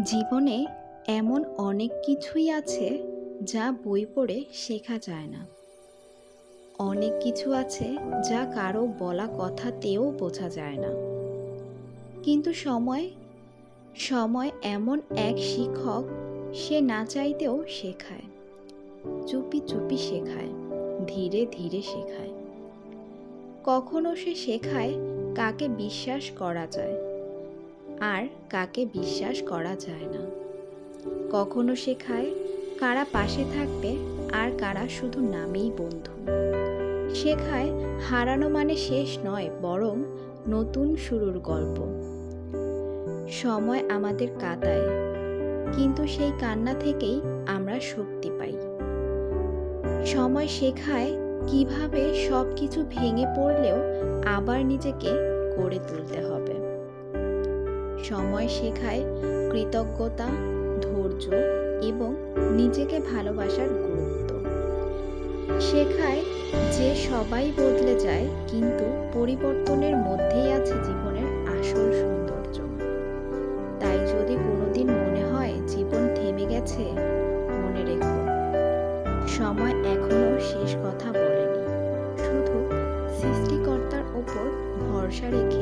জীবনে এমন অনেক কিছুই আছে যা বই পড়ে শেখা যায় না। অনেক কিছু আছে যা কারও বলা কথাতেও বোঝা যায় না। কিন্তু সময় সময় এমন এক শিক্ষক সে না চাইতেও শেখায়। চুপি চুপি শেখায়, ধীরে ধীরে শেখায়। কখনো সে শেখায় কাকে বিশ্বাস করা যায়। আর কাকে বিশ্বাস করা যায় না। কখনো শেখায় কারা পাশে থাকবে আর কারা শুধু নামেই বন্ধু। শেখায় হারানো মানে শেষ নয়, বরং নতুন শুরুর গল্প। সময় আমাদের কাঁদায় কিন্তু সেই কান্না থেকেই আমরা শক্তি পাই। সময় শেখায় কীভাবে সব কিছু ভেঙে পড়লেও আবার নিজেকে গড়ে তুলতে হবে। সময় শেখায় কৃতজ্ঞতা, ধৈর্য এবং নিজেকে ভালোবাসার গুরুত্ব। শেখায় যে সবাই বদলে যায়, কিন্তু পরিবর্তনের মধ্যেই আছে জীবনের আসল সৌন্দর্য। তাই যদি কোনোদিন মনে হয় জীবন থেমে গেছে, মনে রেখো, সময় এখনও শেষ কথা বলেনি। শুধু সৃষ্টিকর্তার ওপর ভরসা রেখে